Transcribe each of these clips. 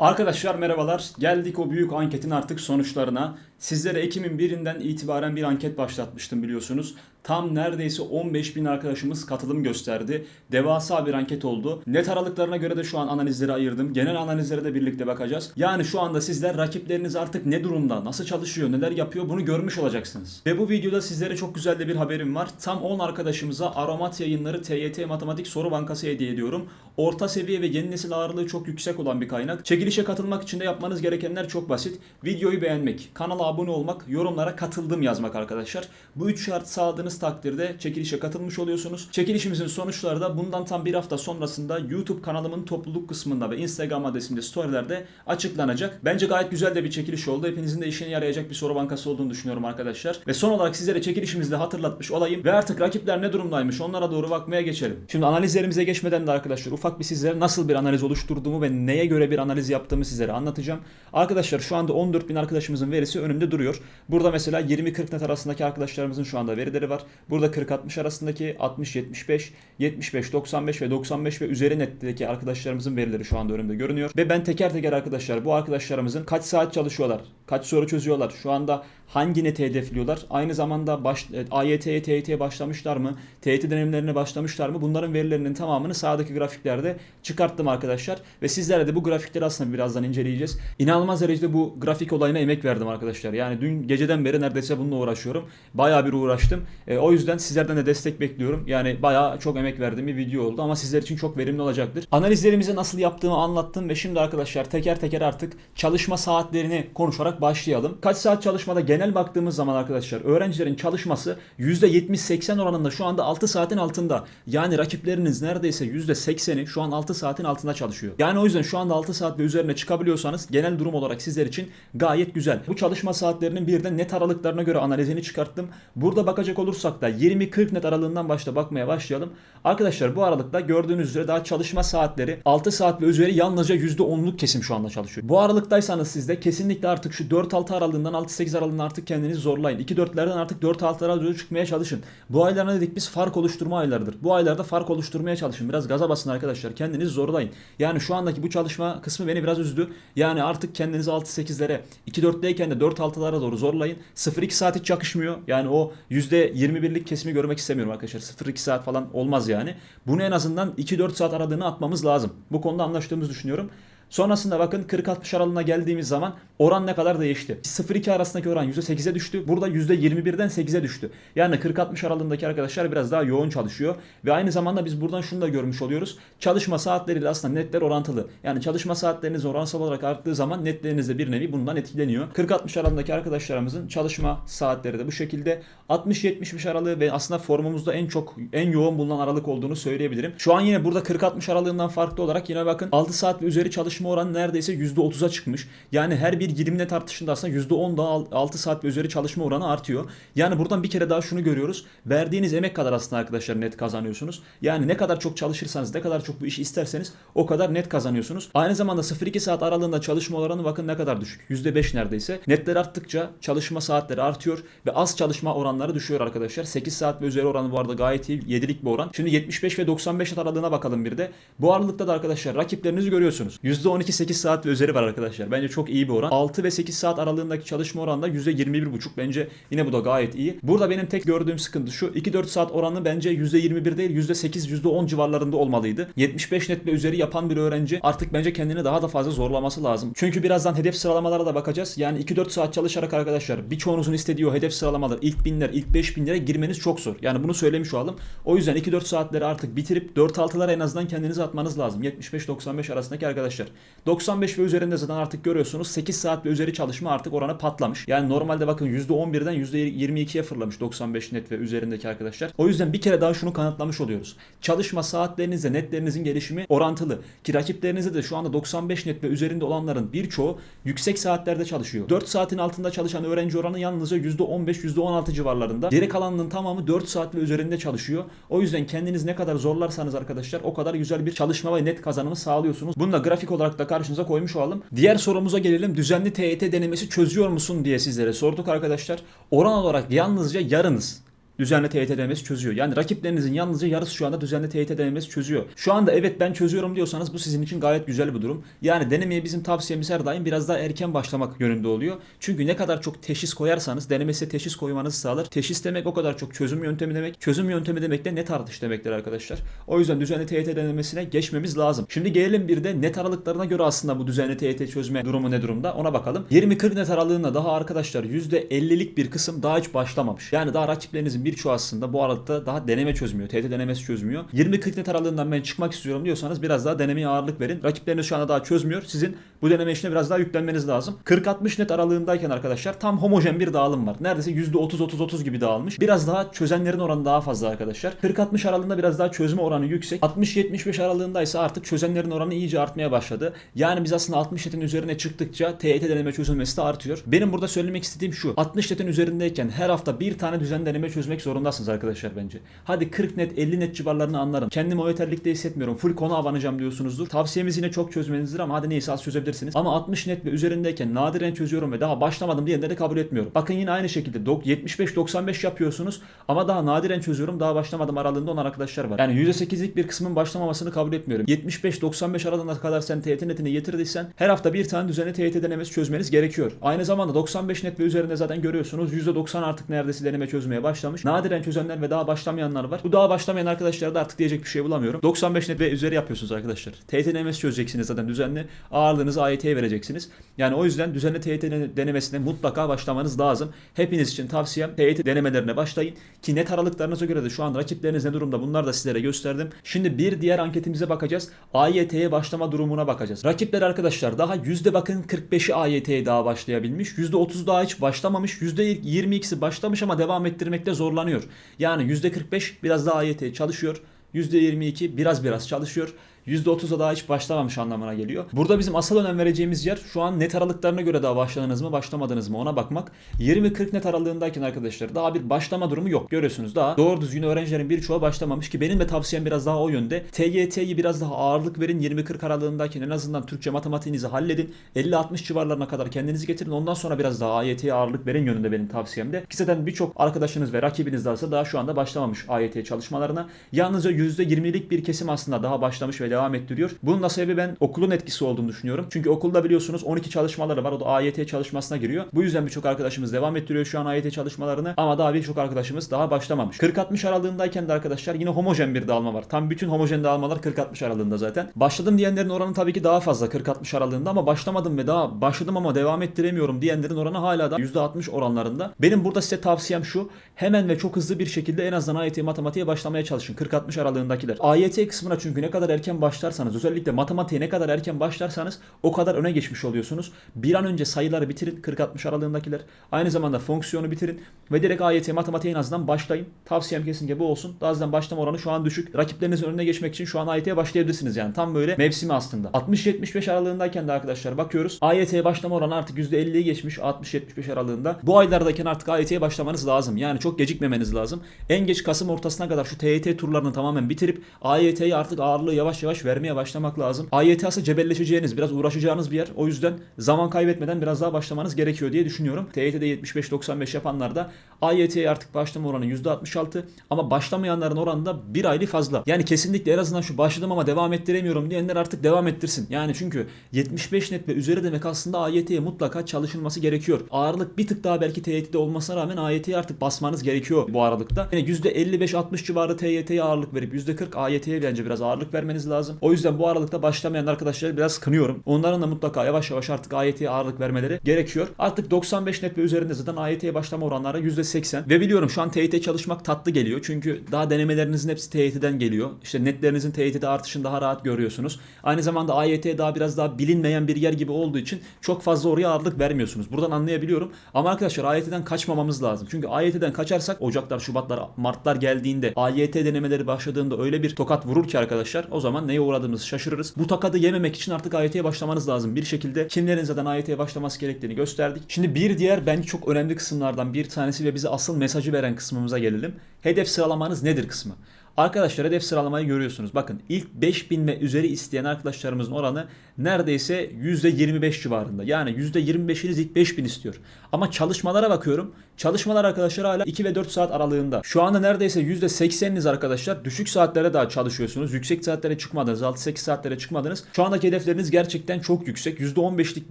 Arkadaşlar merhabalar. Geldik o büyük anketin artık sonuçlarına. Sizlere Ekim'in birinden itibaren bir anket başlatmıştım biliyorsunuz. Tam neredeyse 15 bin arkadaşımız katılım gösterdi. Devasa bir anket oldu. Net aralıklarına göre de şu an analizleri ayırdım. Genel analizlere de birlikte bakacağız. Yani şu anda sizler rakipleriniz artık ne durumda, nasıl çalışıyor, neler yapıyor bunu görmüş olacaksınız. Ve bu videoda sizlere çok güzel de bir haberim var. Tam 10 arkadaşımıza Aromat yayınları TYT Matematik Soru Bankası hediye ediyorum. Orta seviye ve yeni nesil ağırlığı çok yüksek olan bir kaynak. Çekilişe katılmak için de yapmanız gerekenler çok basit. Videoyu beğenmek, kanala abone olmak, yorumlara katıldım yazmak arkadaşlar. Bu üç şart sağladığınız takdirde çekilişe katılmış oluyorsunuz. Çekilişimizin sonuçları da bundan tam bir hafta sonrasında YouTube kanalımın topluluk kısmında ve Instagram adresimde storylerde açıklanacak. Bence gayet güzel de bir çekiliş oldu. Hepinizin de işine yarayacak bir soru bankası olduğunu düşünüyorum arkadaşlar. Ve son olarak sizlere çekilişimizde hatırlatmış olayım. Ve artık rakipler ne durumdaymış onlara doğru bakmaya geçelim. Şimdi analizlerimize geçmeden de arkadaşlar ufak bir sizlere nasıl bir analiz oluşturduğumu ve neye göre bir analiz yaptığımı sizlere anlatacağım. Arkadaşlar şu anda 14 bin arkadaşımızın verisi önümde duruyor. Burada mesela 20-40 net arasındaki arkadaşlarımızın şu anda verileri var. Burada 40-60 arasındaki 60-75, 75-95 ve 95 ve üzeri netteki arkadaşlarımızın verileri şu anda önümde görünüyor. Ve ben teker teker arkadaşlar bu arkadaşlarımızın kaç saat çalışıyorlar, kaç soru çözüyorlar, şu anda hangi neti hedefliyorlar, aynı zamanda baş, e, AYT'ye, TYT'ye başlamışlar mı, TYT denemlerine başlamışlar mı bunların verilerinin tamamını sağdaki grafiklerde çıkarttım arkadaşlar. Ve sizlerle de bu grafikleri aslında birazdan inceleyeceğiz. İnanılmaz derecede bu grafik olayına emek verdim arkadaşlar. Yani dün geceden beri neredeyse bununla uğraşıyorum. Bayağı bir uğraştım. E, o yüzden sizlerden de destek bekliyorum. Yani bayağı çok emek verdiğim bir video oldu ama sizler için çok verimli olacaktır. Analizlerimizi nasıl yaptığımı anlattım ve şimdi arkadaşlar teker teker artık çalışma saatlerini konuşarak başlayalım. Kaç saat çalışmada genel baktığımız zaman arkadaşlar öğrencilerin çalışması %70-80 oranında şu anda 6 saatin altında. Yani rakipleriniz neredeyse %80'i şu an 6 saatin altında çalışıyor. Yani o yüzden şu anda 6 saat ve üzerine çıkabiliyorsanız genel durum olarak sizler için gayet güzel. Bu çalışma saatlerinin bir de net aralıklarına göre analizini çıkarttım. Burada bakacak olursak da 20-40 net aralığından başta bakmaya başlayalım. Arkadaşlar bu aralıkta gördüğünüz üzere daha çalışma saatleri 6 saat ve üzeri yalnızca %10'luk kesim şu anda çalışıyor. Bu aralıktaysanız siz de kesinlikle artık şu 4-6 aralığından 6-8 aralığından artık kendinizi zorlayın. 2-4'lerden artık 4-6'lara doğru çıkmaya çalışın. Bu aylar ne dedik biz fark oluşturma aylarıdır. Bu aylarda fark oluşturmaya çalışın. Biraz gaza basın arkadaşlar. Kendinizi zorlayın. Yani şu andaki bu çalışma kısmı beni biraz üzdü. Yani artık kendinizi 6-8'lere 2-4'teyken de 4-6'lara doğru zorlayın. 0-2 saat hiç yakışmıyor. Yani o %21'lik kesimi görmek istemiyorum arkadaşlar. 0-2 saat falan olmaz yani. Bunu en azından 2-4 saat aradığını atmamız lazım. Bu konuda anlaştığımızı düşünüyorum. Sonrasında bakın 40-60 aralığına geldiğimiz zaman oran ne kadar değişti? 0-2 arasındaki oran %8'e düştü. Burada %21'den 8'e düştü. Yani 40-60 aralığındaki arkadaşlar biraz daha yoğun çalışıyor. Ve aynı zamanda biz buradan şunu da görmüş oluyoruz. Çalışma saatleriyle aslında netler orantılı. Yani çalışma saatleriniz oransal olarak arttığı zaman netleriniz de bir nevi bundan etkileniyor. 40-60 aralığındaki arkadaşlarımızın çalışma saatleri de bu şekilde. 60-75 aralığı ve aslında formumuzda en çok en yoğun bulunan aralık olduğunu söyleyebilirim. Şu an yine burada 40-60 aralığından farklı olarak yine bakın 6 saat ve üzeri çalışma oranı neredeyse %30'a çıkmış. Yani her bir 20 net artışında aslında %10 daha 6 saat ve üzeri çalışma oranı artıyor. Yani buradan bir kere daha şunu görüyoruz. Verdiğiniz emek kadar aslında arkadaşlar net kazanıyorsunuz. Yani ne kadar çok çalışırsanız, ne kadar çok bu işi isterseniz o kadar net kazanıyorsunuz. Aynı zamanda 0-2 saat aralığında çalışma oranı bakın ne kadar düşük. %5 neredeyse. Netler arttıkça çalışma saatleri artıyor ve az çalışma oranları düşüyor arkadaşlar. 8 saat ve üzeri oranı bu arada gayet iyi. 7'lik bir oran. Şimdi 75 ve 95 aralığına bakalım bir de. Bu aralıkta da arkadaşlar rakiplerinizi görüyorsunuz. %12-8 saat ve üzeri var arkadaşlar. Bence çok iyi bir oran. 6 ve 8 saat aralığındaki çalışma oranı da %21,5. Bence yine bu da gayet iyi. Burada benim tek gördüğüm sıkıntı şu. 2-4 saat oranı bence %21 değil %8, %10 civarlarında olmalıydı. 75 net ve üzeri yapan bir öğrenci artık bence kendini daha da fazla zorlaması lazım. Çünkü birazdan hedef sıralamalara da bakacağız. Yani 2-4 saat çalışarak arkadaşlar birçoğunuzun istediği o hedef sıralamalar ilk binler, ilk 5000'lere girmeniz çok zor. Yani bunu söylemiş olalım. O yüzden 2-4 saatleri artık bitirip 4-6'lara en azından kendinizi atmanız lazım. 75-95 arasındaki arkadaşlar. 95 ve üzerinde zaten artık görüyorsunuz 8 saat ve üzeri çalışma artık oranı patlamış. Yani normalde bakın %11'den %22'ye fırlamış 95 net ve üzerindeki arkadaşlar. O yüzden bir kere daha şunu kanıtlamış oluyoruz. Çalışma saatlerinizle netlerinizin gelişimi orantılı. Ki rakiplerinizde de şu anda 95 net ve üzerinde olanların birçoğu yüksek saatlerde çalışıyor. 4 saatin altında çalışan öğrenci oranı yalnızca %15-%16 civarlarında. Geri kalanının tamamı 4 saat ve üzerinde çalışıyor. O yüzden kendiniz ne kadar zorlarsanız arkadaşlar o kadar güzel bir çalışma ve net kazanımı sağlıyorsunuz. Bunu da grafik olarak da karşınıza koymuş olalım. Diğer sorumuza gelelim. Düzenli TYT denemesi çözüyor musun diye sizlere sorduk arkadaşlar. Oran olarak yalnızca yarınız düzenli TYT denemesi çözüyor. Yani rakiplerinizin yalnızca yarısı şu anda düzenli TYT denemesi çözüyor. Şu anda evet ben çözüyorum diyorsanız bu sizin için gayet güzel bir durum. Yani denemeye bizim tavsiyemiz her daim biraz daha erken başlamak yönünde oluyor. Çünkü ne kadar çok teşhis koyarsanız deneme size teşhis koymanızı sağlar. Teşhis demek o kadar çok çözüm yöntemi demek. Çözüm yöntemi demek de net artış demektir arkadaşlar. O yüzden düzenli TYT denemesine geçmemiz lazım. Şimdi gelelim bir de net aralıklarına göre aslında bu düzenli TYT çözme durumu ne durumda ona bakalım. 20-40 net aralığında daha arkadaşlar %50'lik bir kısım daha hiç başlamamış. Yani daha rakiplerinizin birçoğu aslında bu aralıkta daha deneme çözmüyor. TYT denemesi çözmüyor. 20-40 net aralığından ben çıkmak istiyorum diyorsanız biraz daha denemeye ağırlık verin. Rakipleriniz şu anda daha çözmüyor. Sizin bu deneme işine biraz daha yüklenmeniz lazım. 40-60 net aralığındayken arkadaşlar tam homojen bir dağılım var. Neredeyse %30-30-30 gibi dağılmış. Biraz daha çözenlerin oranı daha fazla arkadaşlar. 40-60 aralığında biraz daha çözme oranı yüksek. 60-75 aralığında ise artık çözenlerin oranı iyice artmaya başladı. Yani biz aslında 60 netin üzerine çıktıkça TYT deneme çözülmesi de artıyor. Benim burada söylemek istediğim şu. 60 netin üzerindeyken her hafta bir tane düzen deneme çözmek zorundasınız arkadaşlar bence. Hadi 40 net 50 net civarlarını anlarım. Kendimi o yeterlikte hissetmiyorum. Full konu avanacağım diyorsunuzdur. Tavsiyemiz yine çok çözmenizdir ama hadi neyse az çözebilirsiniz. Ama 60 net ve üzerindeyken nadiren çözüyorum ve daha başlamadım diyenleri kabul etmiyorum. Bakın yine aynı şekilde dok- 75-95 yapıyorsunuz ama daha nadiren çözüyorum daha başlamadım aralığında olan arkadaşlar var. Yani %8'lik bir kısmın başlamamasını kabul etmiyorum. 75-95 aralığına kadar sen TYT netini getirdiysen her hafta bir tane düzenli TYT denemesi çözmeniz gerekiyor. Aynı zamanda 95 net ve üzerinde zaten görüyorsunuz %90 artık neredeyse deneme çözmeye başlamış. Nadiren çözenler ve daha başlamayanlar var. Bu daha başlamayan arkadaşlara da artık diyecek bir şey bulamıyorum. 95 net ve üzeri yapıyorsunuz arkadaşlar. TYT denemesi çözeceksiniz zaten düzenli. Ağırlığınızı AYT'ye vereceksiniz. Yani o yüzden düzenli TYT dene- denemesine mutlaka başlamanız lazım. Hepiniz için tavsiyem TYT denemelerine başlayın. Ki net aralıklarınıza göre de şu an rakipleriniz ne durumda bunlar da sizlere gösterdim. Şimdi bir diğer anketimize bakacağız. AYT'ye başlama durumuna bakacağız. Rakipler arkadaşlar daha yüzde bakın 45'i AYT'ye daha başlayabilmiş. %30 daha hiç başlamamış. %22'si başlamış ama devam ettirmekte zorlanıyor. Yani %45 biraz daha AYT'ye çalışıyor. %22 biraz biraz çalışıyor. %30'a daha hiç başlamamış anlamına geliyor. Burada bizim asıl önem vereceğimiz yer şu an net aralıklarına göre daha başladınız mı başlamadınız mı ona bakmak. 20-40 net aralığındayken arkadaşlar daha bir başlama durumu yok. Görüyorsunuz daha doğru düzgün öğrencilerin birçoğu başlamamış ki benim de tavsiyem biraz daha o yönde. TYT'yi biraz daha ağırlık verin 20-40 aralığındayken en azından Türkçe matematiğinizi halledin. 50-60 civarlarına kadar kendinizi getirin ondan sonra biraz daha AYT'ye ağırlık verin yönünde benim tavsiyemde. Ki zaten birçok arkadaşınız ve rakibiniz varsa daha şu anda başlamamış AYT çalışmalarına. Yalnızca %20'lik bir kesim aslında daha başlamış ve devam ettiriyor. Bunun da sebebi ben okulun etkisi olduğunu düşünüyorum. Çünkü okulda biliyorsunuz 12 çalışmaları var. O da AYT çalışmasına giriyor. Bu yüzden birçok arkadaşımız devam ettiriyor şu an AYT çalışmalarını. Ama daha birçok arkadaşımız daha başlamamış. 40-60 aralığındayken de arkadaşlar yine homojen bir dağılma var. Tam bütün homojen dağılmalar 40-60 aralığında zaten. Başladım diyenlerin oranı tabii ki daha fazla 40-60 aralığında ama başlamadım ve daha başladım ama devam ettiremiyorum diyenlerin oranı hala da %60 oranlarında. Benim burada size tavsiyem şu. Hemen ve çok hızlı bir şekilde en azından AYT matematiğe başlamaya çalışın. 40-60 aralığındakiler. AYT kısmına çünkü ne kadar erken başlarsanız özellikle matematiğe ne kadar erken başlarsanız o kadar öne geçmiş oluyorsunuz. Bir an önce sayıları bitirin 40-60 aralığındakiler. Aynı zamanda fonksiyonu bitirin ve direkt AYT matematiğe en azından başlayın. Tavsiyem kesinlikle bu olsun. Daha azından başlama oranı şu an düşük. Rakiplerinizin önüne geçmek için şu an AYT'ye başlayabilirsiniz yani. Tam böyle mevsimi aslında. 60-75 aralığındayken de arkadaşlar bakıyoruz. AYT'ye başlama oranı artık %50'yi geçmiş 60-75 aralığında. Bu aylardayken artık AYT'ye başlamanız lazım. Yani çok gecikmemeniz lazım. En geç Kasım ortasına kadar şu TYT turlarını tamamen bitirip AYT'ye artık ağırlığı yavaş yavaş vermeye başlamak lazım. AYT cebelleşeceğiniz, biraz uğraşacağınız bir yer. O yüzden zaman kaybetmeden biraz daha başlamanız gerekiyor diye düşünüyorum. TYT'de 75-95 yapanlar da AYT'ye artık başlama oranı %66 ama başlamayanların oranı da bir aylı fazla. Yani kesinlikle en azından şu başladım ama devam ettiremiyorum diyenler artık devam ettirsin. Yani çünkü 75 net ve üzeri demek aslında AYT'ye mutlaka çalışılması gerekiyor. Ağırlık bir tık daha belki TYT'de olmasına rağmen AYT'ye artık basmanız gerekiyor bu aralıkta. Yani %55-60 civarı TYT'ye ağırlık verip %40 AYT'ye bence biraz ağırlık vermeniz lazım. O yüzden bu aralıkta başlamayan arkadaşları biraz kınıyorum. Onların da mutlaka yavaş yavaş artık AYT'ye ağırlık vermeleri gerekiyor. Artık 95 net ve üzerinde zaten AYT'ye başlama oranları %80 ve biliyorum şu an TYT çalışmak tatlı geliyor. Çünkü daha denemelerinizin hepsi TYT'den geliyor. İşte netlerinizin TYT'de artışını daha rahat görüyorsunuz. Aynı zamanda AYT daha biraz daha bilinmeyen bir yer gibi olduğu için çok fazla oraya ağırlık vermiyorsunuz. Buradan anlayabiliyorum. Ama arkadaşlar AYT'den kaçmamamız lazım. Çünkü AYT'den kaçarsak Ocaklar, Şubatlar, Martlar geldiğinde AYT denemeleri başladığında öyle bir tokat vurur ki arkadaşlar o zaman neye uğradığımızı şaşırırız. Bu takadı yememek için artık AYT'ye başlamanız lazım. Bir şekilde kimlerin zaten AYT'ye başlaması gerektiğini gösterdik. Şimdi bir diğer bence çok önemli kısımlardan bir tanesi ve bize asıl mesajı veren kısmımıza gelelim. Hedef sıralamanız nedir kısmı. Arkadaşlar hedef sıralamayı görüyorsunuz. Bakın ilk 5000 ve üzeri isteyen arkadaşlarımızın oranı neredeyse %25 civarında. Yani %25'iniz ilk 5000 istiyor. Ama çalışmalara bakıyorum. Çalışmalar arkadaşlar hala 2 ve 4 saat aralığında. Şu anda neredeyse %80'iniz arkadaşlar düşük saatlere daha çalışıyorsunuz. Yüksek saatlere çıkmadınız. 6-8 saatlere çıkmadınız. Şu andaki hedefleriniz gerçekten çok yüksek. %15'lik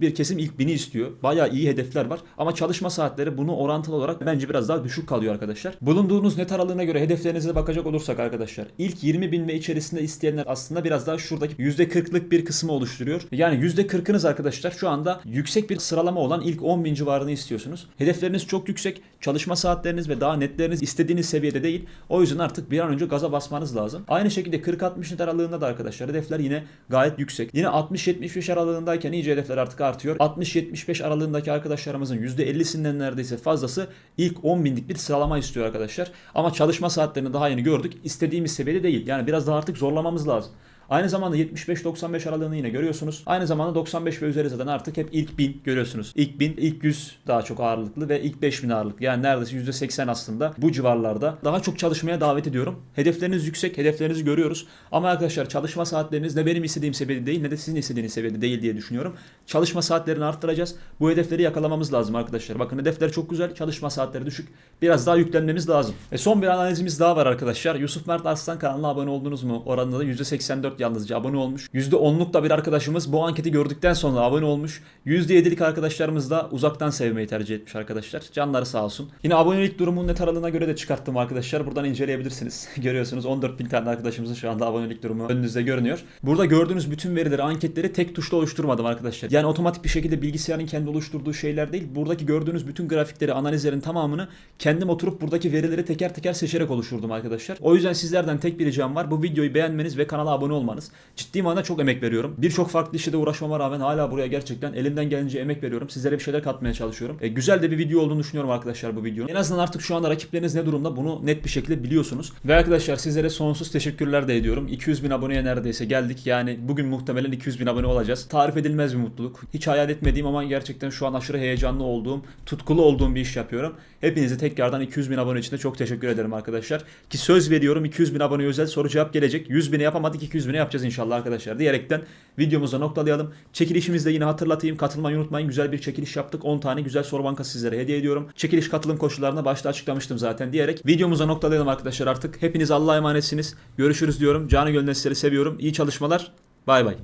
bir kesim ilk 1000'i istiyor. Bayağı iyi hedefler var. Ama çalışma saatleri bunu orantılı olarak bence biraz daha düşük kalıyor arkadaşlar. Bulunduğunuz net aralığına göre hedeflerinize bakacak olursak arkadaşlar. İlk 20 bin ve içerisinde isteyenler aslında biraz daha şuradaki %40'lık bir kısmı oluşturuyor. Yani %40'ınız arkadaşlar şu anda yüksek bir sıralama olan ilk 10 bin civarını istiyorsunuz. Hedefleriniz çok yüksek. Çalışma saatleriniz ve daha netleriniz istediğiniz seviyede değil. O yüzden artık bir an önce gaza basmanız lazım. Aynı şekilde 40-60 net aralığında da arkadaşlar hedefler yine gayet yüksek. Yine 60-75 aralığındayken iyice hedefler artık artıyor. 60-75 aralığındaki arkadaşlarımızın %50'sinden neredeyse fazlası ilk 10 binlik bir sıralama istiyor arkadaşlar. Ama çalışma saatlerini daha yeni gördük. İstediğimiz seviyede değil. Yani biraz daha artık zorlamamız lazım. Aynı zamanda 75-95 aralığını yine görüyorsunuz. Aynı zamanda 95 ve üzeri zaten artık hep ilk 1000 görüyorsunuz. İlk 1000, ilk 100 daha çok ağırlıklı ve ilk 5000 ağırlıklı. Yani neredeyse %80 aslında bu civarlarda. Daha çok çalışmaya davet ediyorum. Hedefleriniz yüksek, hedeflerinizi görüyoruz. Ama arkadaşlar çalışma saatleriniz ne benim istediğim seviyede değil ne de sizin istediğiniz seviyede değil diye düşünüyorum. Çalışma saatlerini arttıracağız. Bu hedefleri yakalamamız lazım arkadaşlar. Bakın hedefler çok güzel, çalışma saatleri düşük. Biraz daha yüklenmemiz lazım. Ve son bir analizimiz daha var arkadaşlar. Yusuf Mert Arslan kanalına abone oldunuz mu? Oranında da %84 yalnızca abone olmuş. %10'luk da bir arkadaşımız bu anketi gördükten sonra abone olmuş. %7'lik arkadaşlarımız da uzaktan sevmeyi tercih etmiş arkadaşlar. Canları sağ olsun. Yine abonelik durumunun net aralığına göre de çıkarttım arkadaşlar. Buradan inceleyebilirsiniz. Görüyorsunuz 14 bin tane arkadaşımızın şu anda abonelik durumu önünüzde görünüyor. Burada gördüğünüz bütün verileri, anketleri tek tuşla oluşturmadım arkadaşlar. Yani otomatik bir şekilde bilgisayarın kendi oluşturduğu şeyler değil. Buradaki gördüğünüz bütün grafikleri, analizlerin tamamını kendim oturup buradaki verileri teker teker seçerek oluşturdum arkadaşlar. O yüzden sizlerden tek bir ricam var. Bu videoyu beğenmeniz ve kanala abone olmanız. Ciddi manada çok emek veriyorum. Birçok farklı işte de uğraşmama rağmen hala buraya gerçekten elimden gelince emek veriyorum. Sizlere bir şeyler katmaya çalışıyorum. E, güzel de bir video olduğunu düşünüyorum arkadaşlar bu videonun. En azından artık şu anda rakipleriniz ne durumda bunu net bir şekilde biliyorsunuz. Ve arkadaşlar sizlere sonsuz teşekkürler de ediyorum. 200 bin aboneye neredeyse geldik. Yani bugün muhtemelen 200 bin abone olacağız. Tarif edilmez bir mutluluk. Hiç hayal etmediğim ama gerçekten şu an aşırı heyecanlı olduğum, tutkulu olduğum bir iş yapıyorum. Hepinize tekrardan 200 bin abone için de çok teşekkür ederim arkadaşlar. Ki söz veriyorum 200 bin abone özel soru cevap gelecek. 100 bine yapamadık 200 bine yapacağız inşallah arkadaşlar diyerekten videomuza noktalayalım. Çekilişimizde yine hatırlatayım. Katılmayı unutmayın. Güzel bir çekiliş yaptık. 10 tane güzel soru bankası sizlere hediye ediyorum. Çekiliş katılım koşullarını başta açıklamıştım zaten diyerek videomuza noktalayalım arkadaşlar artık. Hepiniz Allah'a emanetsiniz. Görüşürüz diyorum. Canı gönülden sizleri seviyorum. İyi çalışmalar. Bay bay.